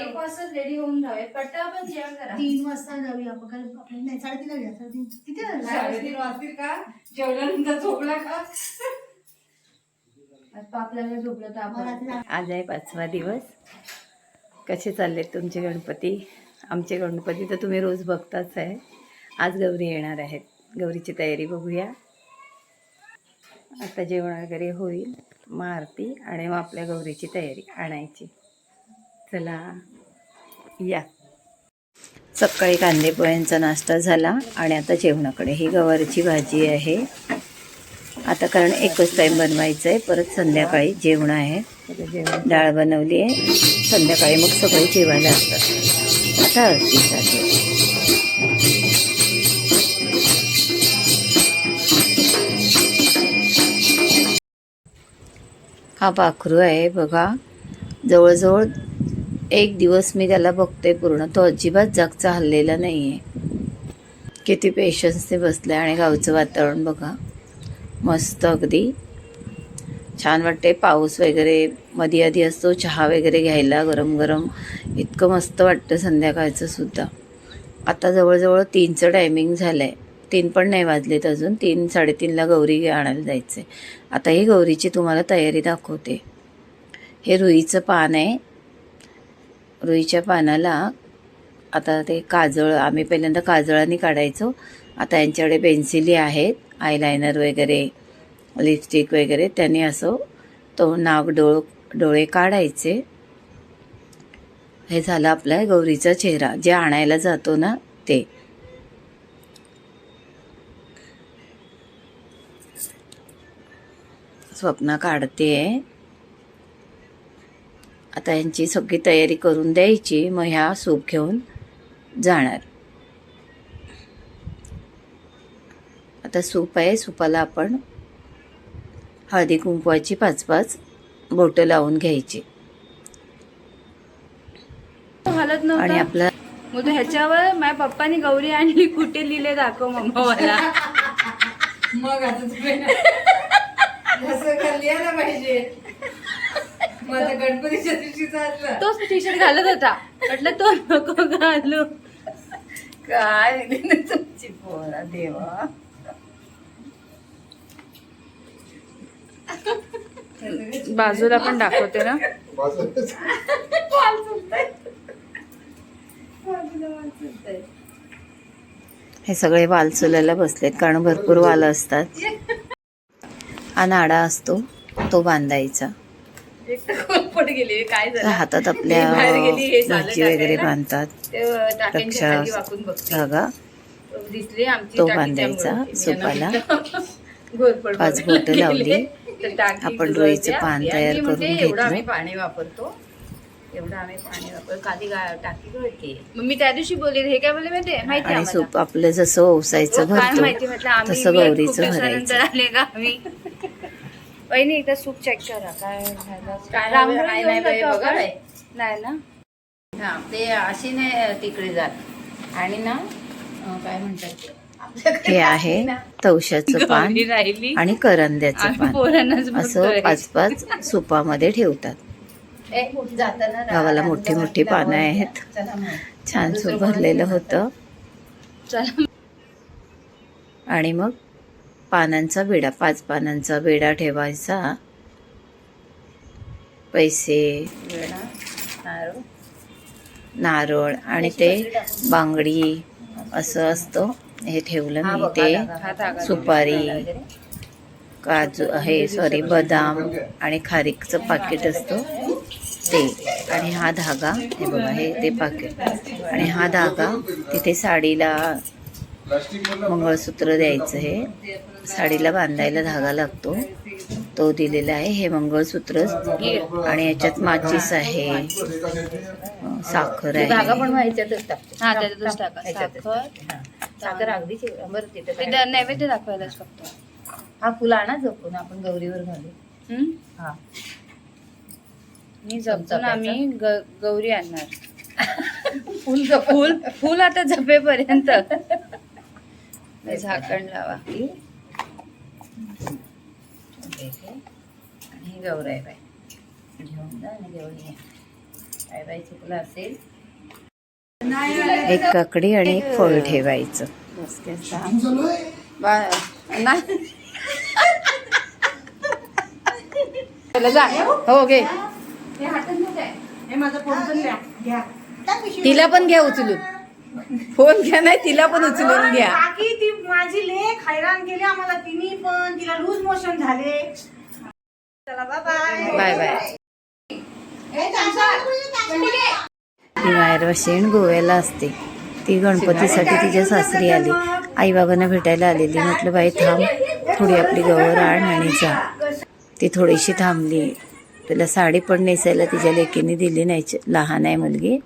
एक वाजता रेडी होऊन पटापट जेवण करा. तीन वाजता जाऊया आपण कारण आपल्याला नाही साडेतीनला घ्या साडेतीन किती वाजले? साडेतीन वाजतील का? जेवल्यानंतर झोपला का? आता आपल्याला झोपलं तर मला आपण रात्री आज आहे पाचवा दिवस. कसे चाललेत तुमचे गणपती? आमचे गणपती तर तुम्ही रोज बघताच आहे. आज गौरी येणार आहेत. गौरीची तयारी बघूया. आता जेवण वगैरे होईल. मग आरती आणि मग आपल्या गौरीची तयारी आणायची. चला या. सकाळी कांदे पोह्यांचा नाश्ता झाला आणि आता जेवणाकडे. ही गवारीची भाजी आहे. आता कारण एकच टाईम बनवायचं आहे परत संध्याकाळी जेवण आहे. डाळ बनवली आहे. संध्याकाळी मग सगळे जेवायला असतात. आता आरतीसाठी हा पाखरू आहे बघा. जवळजवळ एक दिवस मी त्याला बघते पूर्ण. तो अजिबात जागचा हल्लेला नाही आहे किती पेशन्सने बसले आणि गावचं वातावरण बघा. मस्त अगदी. छान वाटते पाऊस वगैरे मध्ये आधी असतो चहा वगैरे घ्यायला गरम गरम इतकं मस्त वाटतं संध्याकाळचं सुद्धा. आता जवळजवळ तीनचं टायमिंग झालं आहे तीन पण नाही वाजलेत अजून. तीन साडेतीनला गौरी आणायला जायचं आहे आता ही गौरीची तुम्हाला तयारी दाखवते. हे रुईचं पान आहे. रुईच्या पानाला आता ते काजळ आम्ही पहिल्यांदा काजळाने काढायचो. आता यांच्याकडे पेन्सिली आहेत आयलायनर वगैरे लिपस्टिक वगैरे. त्यांनी असं तो नाक डोळ डोळे काढायचे. हे झालं आपला गौरीचा चेहरा. जे आणायला जातो ना ते. स्वप्न काढते आता यांची सगळी तयारी करून द्यायची मग ह्या सूप घेऊन जाणार. आता सूप आहे सुपाला आपण हळदी कुंकवाची पाच पाच बोटं लावून घ्यायची. हालत आणि आपला मग ह्याच्यावर माझ्या पप्पानी गौरी आणली कुठे लिहिले दाखव मम्मा मला. मग आता तुम्ही असं खाल्ली ना पाहिजे. गणपतीच्या तोच टी शर्ट घालत होता. म्हटलं तो नको घालू. काय तुमची पोरा देवा. बाजूला पण दाखवते ना. हे सगळे वाल चुलायला बसलेत कारण भरपूर वाल असतात. हा नाडा असतो तो बांधायचा. हातात आपल्या भाजी वगैरे. बांधतात ते धागा बांधायचा सुपाला. पाच बोटं लावली. आपण रुईचं. पान तयार मी करून घेतलं. आम्ही पाणी वापरतो एवढं आम्ही पाणी वापरतो कधी गा- टाकी गळते मग मी त्या दिवशी बोलले हे काय बोलले माहिती माहिती आणि. सूप आपलं जसं ओसायचं हो, भरतो तसं गौरीचं भरायचं आले का आम्ही वहिनी एकदा सूप चेक करा. काय झालं काय रांगोळी नाही, घेऊन नाही बाई, जातो बघा आपण? बाई. नाही ना? हा ते अशी नाही तिकडे जात. आणि ना अं, काय म्हणतात ते? आपल्याकडे हे आहे तवशाचं पान गौरी राहिली. आणि करंद्याचं आम्ही पान. पोरांनाच असं बघतोय. पाच पाच सुपामध्ये ठेवतात. ए, जाताना रा- गावाला मोठी मोठी पानं आहेत. चला मग. छान सूप भरलेलं होतं. चला आणि मग? पानांचा बेडा पाच पानांचा बेडा ठेवायचा. पैसे नारळ. आणि ते बांगडी असं असतं. हे ठेवलं मी ते. सुपारी. काजू हे सॉरी बदाम आणि खारीकचं पाकिट असतं. ते आणि हा धागा हे बघा हे ते पाकिट. आणि हा धागा तिथे साडीला मंगळसूत्र द्यायचं हे. साडीला बांधायला धागा लागतो. तो दिलेला आहे हे मंगळसूत्र. आणि याच्यात माचीस आहे. साखर धागा आहे. पण मग ह्याच्यातच टाकतो. हा. साखर. साखर अगदीच. बरं तिथे नैवेद्य दाखवायलाच फक्त. हा फुल आणा जपून आपण गौरीवर घालू. हम्म? हा. मी जपून आम्ही ग- गौरी आणणार. फुल फुल फुल आता झपेपर्यंत. झाकण लावा. गौराई बाई. घेऊन जा आणि घेऊन ये. काय बाई चुकलं असेल. एक काकडी आणि एक फळ ठेवायचं. नाही हो घे. हे. तिला पण घ्या उचलून. फोन घ्या नाही तिला पण उचलून घ्या. ती माझी लेख हैराण केली आम्हाला तिन्ही पण तिला लूज मोशन झाले. बाय बाय बाय ती मायरवाशीण गोव्याला असते. ती गणपतीसाठी तिच्या सासरी आली. आई बाबांना भेटायला आलेली. म्हटलं बाई थांब. थोडी आपली गवर आण आणि जा. ती थोडीशी थांबली. तिला साडी पण नेसायला तिच्या लेकीने दिली नाही. लहान आहे मुलगी.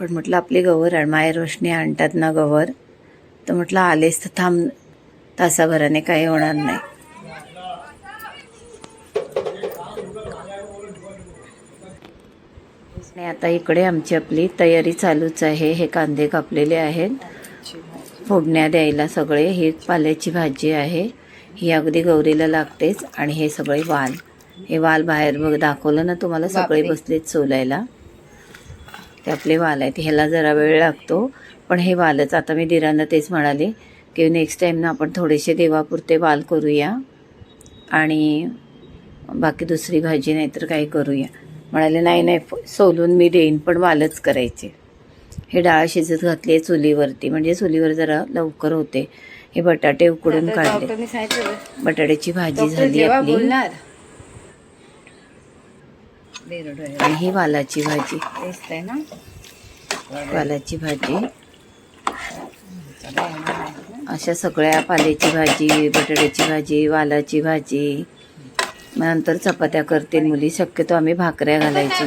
पण म्हटलं आपली गवर आण. रोशनी आणतात ना गवर तर म्हटलं आलेस तर थांब. तासाभराने काही होणार नाही. आणि आता इकडे आमची आपली तयारी चालूच आहे. हे कांदे कापलेले आहेत. फोडण्या द्यायला सगळे. ही पाल्याची भाजी आहे. ही अगदी गौरीला लागतेच आणि हे सगळे वाल. हे वाल बाहेर बघ दाखवलं ना तुम्हाला? सगळे. बसलेत सोलायला. ते आपले वाल आहेत. ह्याला जरा वेळ लागतो. पण हे वालच आता मी दिरांना तेच म्हणाले की नेक्स्ट टाईम ना आपण थोडेसे देवापुरते वाल करूया. आणि बाकी दुसरी भाजी नाहीतर काही करूया. म्हणाले नाही नाही सोलून मी देईन पण वालच करायचे. हे डाळ शिजत घातली आहे चुलीवरती. म्हणजे चुलीवर जरा लवकर होते. हे बटाटे उकडून काढले. बटाट्याची भाजी झाली आपली. आणि ही वालाची भाजी. वालाची भाजी. अशा सगळ्या पाल्याची भाजी बटाट्याची भाजी वालाची भाजी. मग नंतर चपात्या करतील मुली. शक्यतो आम्ही भाकऱ्या घालायचो.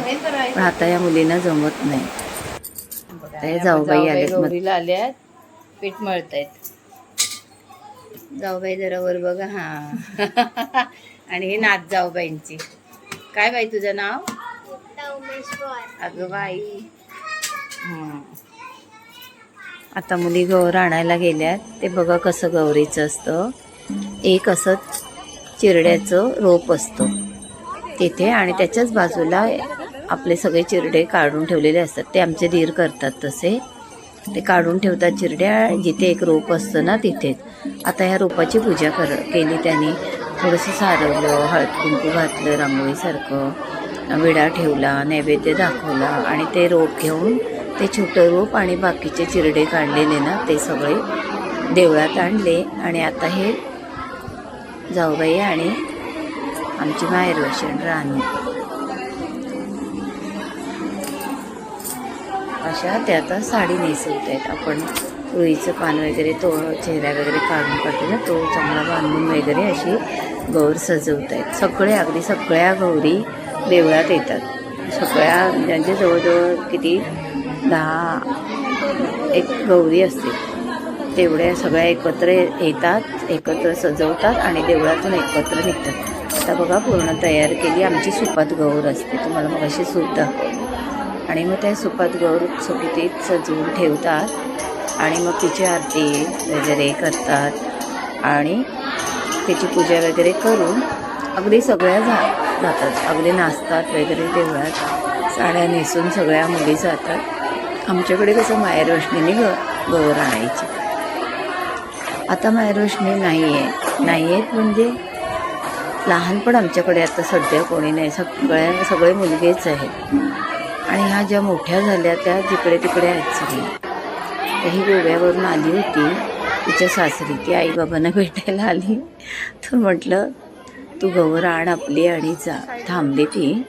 पण आता या मुलींना जमत नाही. जाऊबाई गौरीला आल्यात. पीठ मळतायत. जाऊबाई जरा वर बघा. हा. आणि हे नाथ जाऊबाईंची. काय बाई तुझं नाव? अगं बाई. हं. आता मुली गौर आणायला गेल्यात. ते बघा कसं गौरीचं असतं. एक असं चिरड्याचं रोप असतं. तिथे आणि त्याच्याच बाजूला आपले सगळे चिरडे काढून ठेवलेले असतात. ते आमचे धीर करतात तसे. ते काढून ठेवतात चिरड्या. जिथे एक रोप असतं ना तिथेच. आता ह्या रोपाची पूजा कर केली त्यांनी. थोडंसं सारवलं हळद कुंकू घातलं रांगोळीसारखं विडा ठेवला नैवेद्य दाखवला आणि ते रोप घेऊन ते छोटं रोप आणि बाकीचे चिरडे काढलेले ना ते सगळे देवळात आणले. आणि आता हे जाऊबाई आणि आमची माहेर वशन राणी. अशा त्या आता साडी नेसवत आहेत. आपण रुईचं पान वगैरे तो चेहरा वगैरे काढून काढतो ना तो चांगला बांधून वगैरे अशी गौर सजवत आहेत. सगळे अगदी सगळ्या गौरी देवळात येतात. सगळ्या ज्यांचे जवळजवळ किती दहा एक गौरी असते तेवढ्या सगळ्या एकत्र येतात एकत्र सजवतात आणि देवळातून एकत्र निघतात. आता बघा पूर्ण तयार केली आमची सुपात गौर असते. तुम्हाला मग अशी सूप दाखवली. आणि मग त्या सुपात गौर चुकीतीत सजवून ठेवतात आणि मग तिची आरती वगैरे करतात आणि तिची पूजा वगैरे करून अगदी सगळ्या जा जातात. अगदी नाचतात वगैरे देवळात. साड्या नेसून सगळ्या मुली जातात. आमच्याकडे कसं मायरोशनीने ग गौर आणायची. आता मायरोशनी नाही आहे नाही आहेत म्हणजे लहानपण आमच्याकडे आता सध्या कोणी नाही. सगळ्या सगळे मुलगेच आहेत. आणि ह्या ज्या मोठ्या झाल्या त्या जिकडे तिकडे आहेत सगळ्या ही गोव्यावरून आली होती. तिच्या सासरी ती आईबाबांना भेटायला आली. तर म्हटलं तू गौर आण आपली आणि जा. थांबली ती.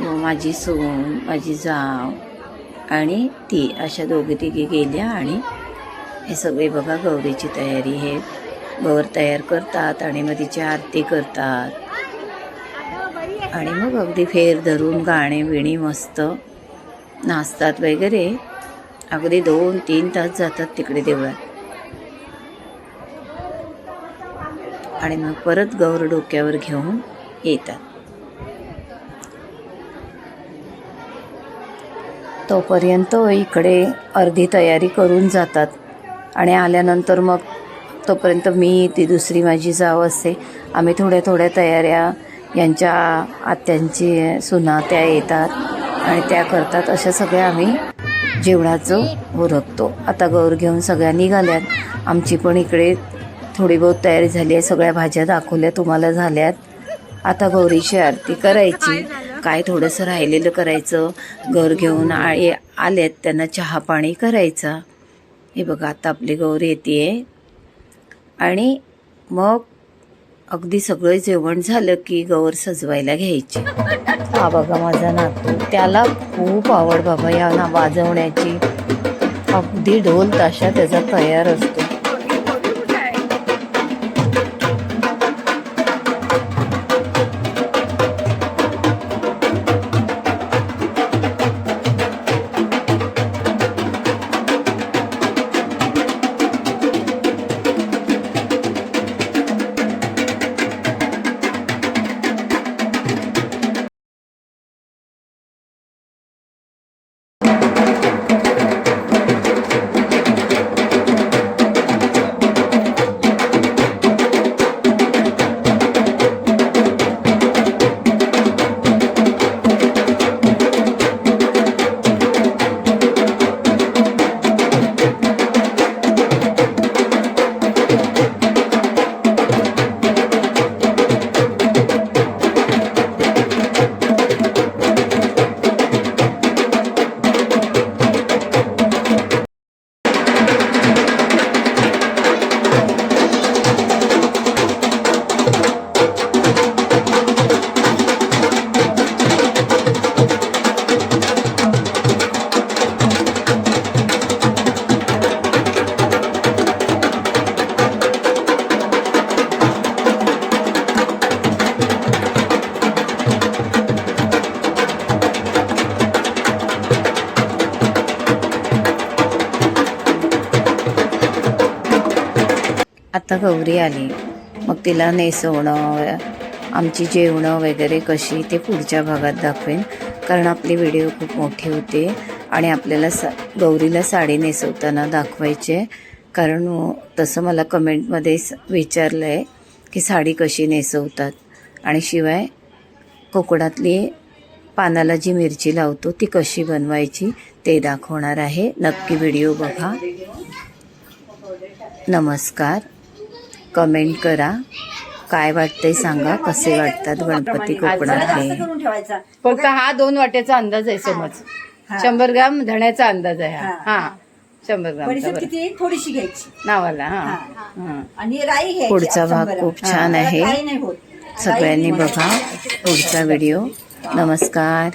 मग माझी सून माझी जाव आणि ती अशा दोघी तिघी गेल्या आणि हे सगळे बघा गौरीची तयारी हे. गौर तयार करतात आणि मग तिची आरती करतात. आणि मग अगदी फेर धरून गाणे विणी मस्त नाचतात वगैरे. अगदी दोन तीन तास जातात तिकडे देवळात. आणि मग परत गौर डोक्यावर घेऊन येतात. तोपर्यंत इकडे अर्धी तयारी करून जातात. आणि आल्यानंतर मग तोपर्यंत मी ती दुसरी माझी जाव असते आम्ही थोड्या थोड्या तयाऱ्या यांच्या आत्यांची सुना त्या येतात आणि त्या करतात. अशा सगळ्या आम्ही जेवणाचं उरकतो. आता गौर घेऊन सगळ्या निघाल्यात. आमची पण इकडे थोडी बहुत तयारी झाली आहे. सगळ्या भाज्या दाखवल्या तुम्हाला झाल्यात. आता गौरीची आरती करायची. काय थोडंसं राहिलेलं करायचं. गौर घेऊन आ- आलेत. त्यांना चहा पाणी करायचा. हे बघा आता आपली गौरी येते आहे आणि मग अगदी सगळं जेवण झालं की गौर सजवायला घ्यायची. हा बघा माझा नातू त्याला खूप आवड बाबा या ना वाजवण्याची अगदी ढोल ताशा त्याचा तयार असतो. आता गौरी आली. मग तिला नेसवणं आमची जेवणं वगैरे कशी ते पुढच्या भागात दाखवेन. कारण आपली व्हिडिओ खूप मोठी होते आणि आपल्याला सा गौरीला साडी नेसवताना दाखवायचे. कारण तसं मला कमेंटमध्ये स- विचारलं आहे की साडी कशी नेसवतात. आणि शिवाय कोकणातली पानाला जी मिरची लावतो ती कशी बनवायची ते दाखवणार आहे. नक्की व्हिडिओ बघा. नमस्कार. कमेंट करा काय वाटतंय सांगा कसे वाटतात गणपती कोकणातले ठेवायचा फक्त हा दोन वाट्याचा अंदाज आहे समज. शंभर ग्राम धण्याचा अंदाज आहे हा हा. शंभर ग्राम किती थोडीशी घ्यायची नावाला हा हा. हा. आणि राई पुढचा भाग खूप. छान. आहे. सगळ्यांनी बघा पुढचा व्हिडिओ नमस्कार